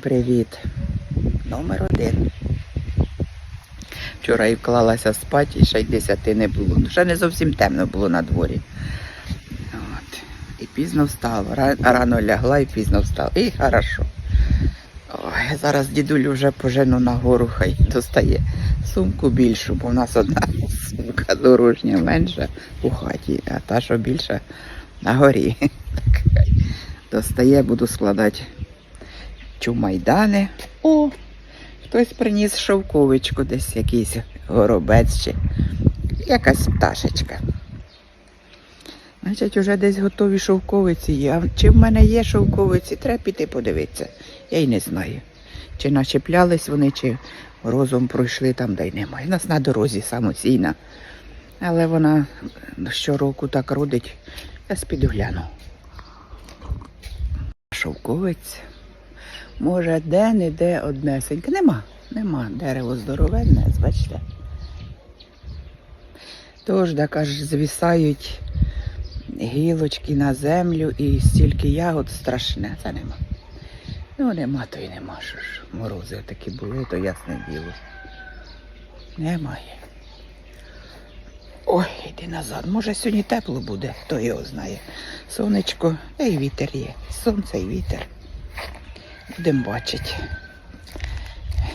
Привіт. Номер один. Вчора і вклалася спати, і ще й десяти не було. Ну, ще не зовсім темно було на дворі. От. І пізно встала. Рано лягла і пізно встала. І хорошо. Ой, зараз дідулю вже пожену на гору, хай достає сумку більшу, бо в нас одна сумка дорожня менша у хаті, а та, що більша на горі. Так, достає, буду складати чумайдани. О, хтось приніс шовковичку, десь якийсь горобець чи якась пташечка. Значить, вже десь готові шовковиці є. А чи в мене є шовковиці, треба піти подивитися. Я й не знаю. Чи начеплялись вони, чи розум пройшли там, де й немає. У нас на дорозі самосійна. Але вона щороку так родить, я спіду гляну. Шовковець. Може, де-не-де однесеньке. Нема, нема. Дерево здоровенне, бачите. Тож, так аж звісають гілочки на землю і стільки ягод страшне. Це нема. Ну, нема, то й нема. Що ж, морози такі були, то ясне діло. Немає. Ой, йди назад. Може сьогодні тепло буде, хто його знає. Сонечко, та вітер є. Сонце і вітер. Будемо бачити.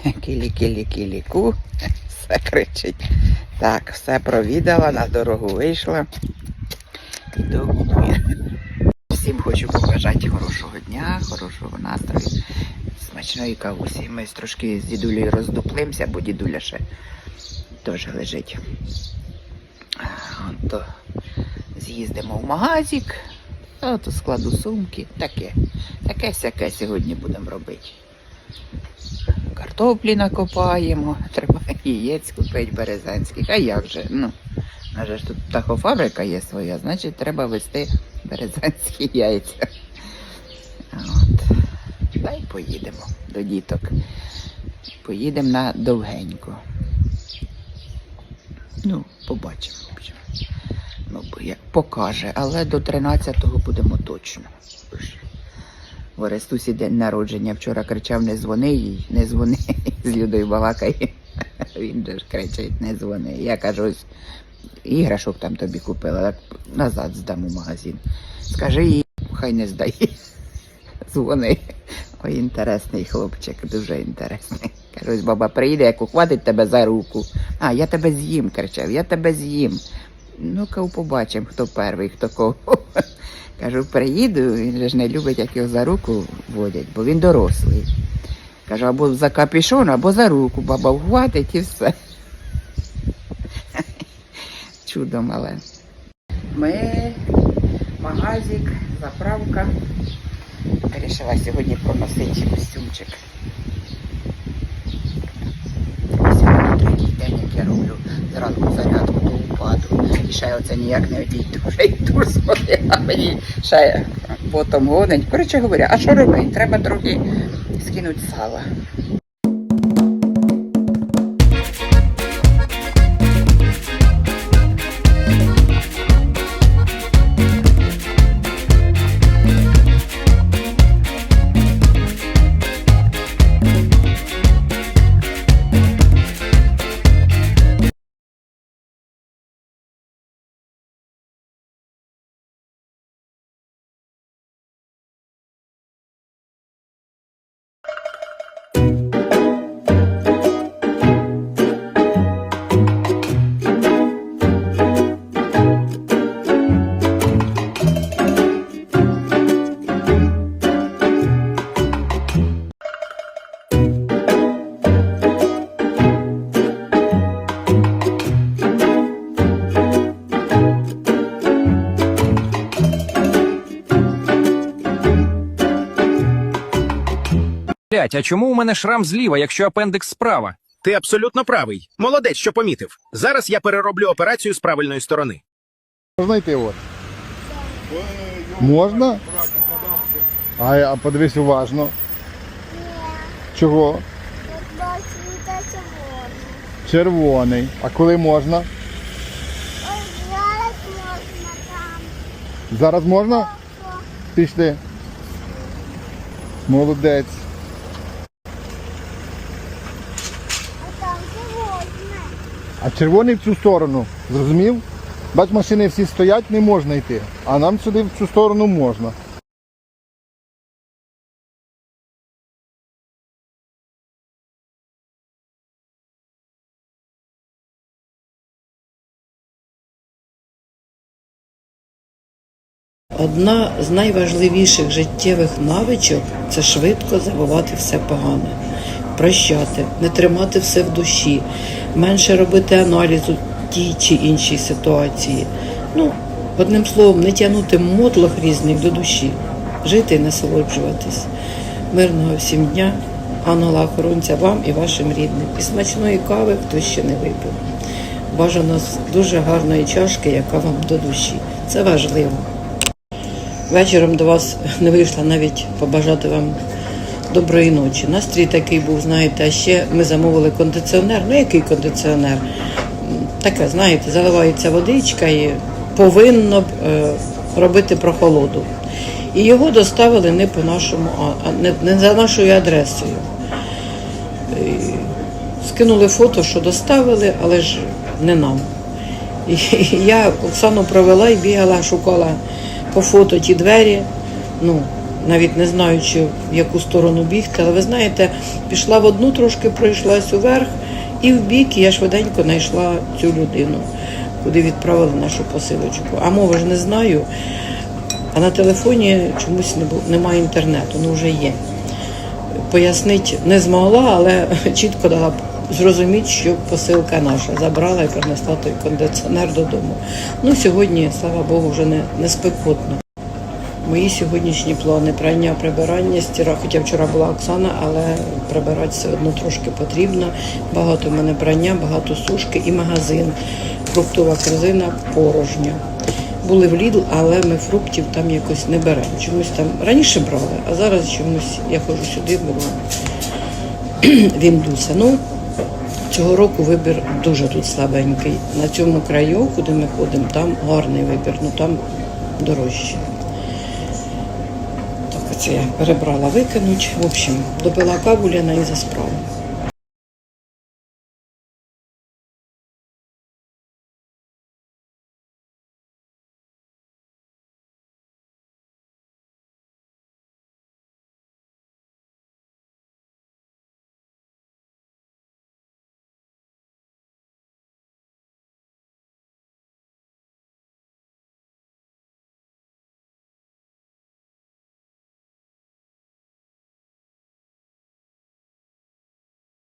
Кілі-кілі-кілі-ку. Все кричить. Так, все провідала, на дорогу вийшла. І до. Всім хочу побажати хорошого дня, хорошого настрою, смачної кавусі. Ми трошки з дідулею роздуплимося, бо дідуля ще теж лежить. От то з'їздимо в магазик, а то складу сумки. Таке. Таке сяке сьогодні будемо робити. Картоплі накопаємо, треба яєць купити березанських. А як же? Ну, у ж тут птахофабрика є своя, значить треба вести березанські яйця. От. Та поїдемо до діток. Поїдемо на довгенько. Ну, побачимо. Ну, покаже, але до 13-го будемо точно. В Орестусі день народження вчора кричав, не дзвони їй, не дзвони з Людою балакає. Він же кричить, не дзвони. Я кажу, ось іграшок там тобі купила, так назад здам у магазин. Скажи їй, хай не здає. Дзвони. Ой, інтересний хлопчик, дуже інтересний. Кажу, баба приїде, як ухватить тебе за руку. А, я тебе з'їм, кричав, я тебе з'їм. Ну-ка, побачимо, хто перший, хто кого. Кажу, приїду, він же ж не любить, як його за руку водять, бо він дорослий. Кажу, або за капюшон, або за руку, баба вхватить і все. Чудо мале. Ми магазик, заправка. Вирішила сьогодні проносити костюмчик. Сьогодні третій день, як я роблю зранку зарядку до упаду. І ще оце ніяк не одійду. Вже й тур а мені ще потом гонить. Коротше говоря, а що робити? Треба трохи скинути сала. Блять, а чому у мене шрам зліва, якщо апендикс справа? Ти абсолютно правий. Молодець, що помітив. Зараз я перероблю операцію з правильної сторони. Можна йти от? Можна? А, а подивись уважно. Чого? Червоний. А коли можна? Зараз можна там. Зараз можна? Пішли. Молодець. А червоний в цю сторону. Зрозумів? Бач, машини всі стоять, не можна йти. А нам сюди в цю сторону можна. Одна з найважливіших життєвих навичок це швидко забувати все погане, прощати, не тримати все в душі, менше робити аналізу тій чи іншій ситуації. Ну, одним словом, не тягнути мотлох різних до душі, жити і насолоджуватись. Мирного всім дня, ангела охоронця вам і вашим рідним. І смачної кави, хто ще не випив. Бажано з дуже гарної чашки, яка вам до душі. Це важливо. Вечором до вас не вийшла навіть побажати вам доброї ночі. Настрій такий був, знаєте, а ще ми замовили кондиціонер. Ну який кондиціонер? Таке, знаєте, заливається водичка і повинно б е, робити прохолоду. І його доставили не по нашому, не, не за нашою адресою. Скинули фото, що доставили, але ж не нам. І я Оксану провела і бігала, шукала по фото ті двері, ну, навіть не знаючи, в яку сторону бігти. Але ви знаєте, пішла в одну, трошки пройшлась уверх і в бік, я швиденько знайшла цю людину, куди відправили нашу посилочку. А мови ж не знаю. А на телефоні чомусь немає інтернету, ну вже є. Пояснити не змогла, але чітко дала зрозуміти, що посилка наша забрала і принесла той кондиціонер додому. Ну, сьогодні, слава Богу, вже не, не спекотно. Мої сьогоднішні плани прання, прибирання, стіра, хоча вчора була Оксана, але прибирати все одно трошки потрібно. Багато в мене прання, багато сушки і магазин. Фруктова корзина порожня. Були в Лідл, але ми фруктів там якось не беремо. Чомусь там раніше брали, а зараз чомусь я ходжу сюди, беру в індуса. Ну, цього року вибір дуже тут слабенький. На цьому краю, куди ми ходимо, там гарний вибір, ну там дорожче. Так оце я перебрала викинуть. В общем, добила каву Ліна і за справу.